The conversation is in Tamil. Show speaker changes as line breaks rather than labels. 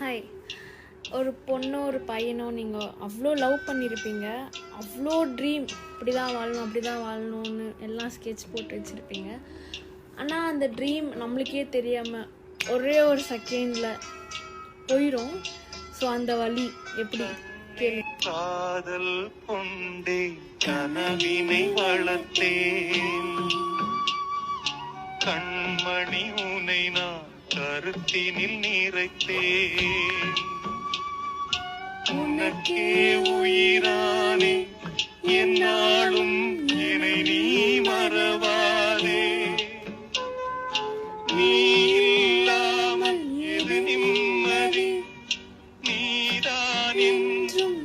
ஹாய். ஒரு பொண்ணோ ஒரு பையனோ நீங்கள் அவ்வளோ லவ் பண்ணியிருப்பீங்க அவ்வளோ ட்ரீம் இப்படி தான் வாழணும் அப்படி தான் வாழணும்னு எல்லாம் ஸ்கெட்ச் போட்டு வச்சுருப்பீங்க. ஆனால் அந்த ட்ரீம் நம்மளுக்கே தெரியாமல் ஒரே ஒரு செகண்டில் போயிடும் ஸோ அந்த வழி எப்படி? கேளு.
காதல் கொண்டே கனவினை வளர்த்தேன். கண்மணி உனை நான் கருத்தீனில் நீரைக்கே உனக்கே உயிரானே என்னாலும் என்னை நீ மறவாதே. நீ இல்லாமல் எது நிம்மதி? நீதான் என்றும்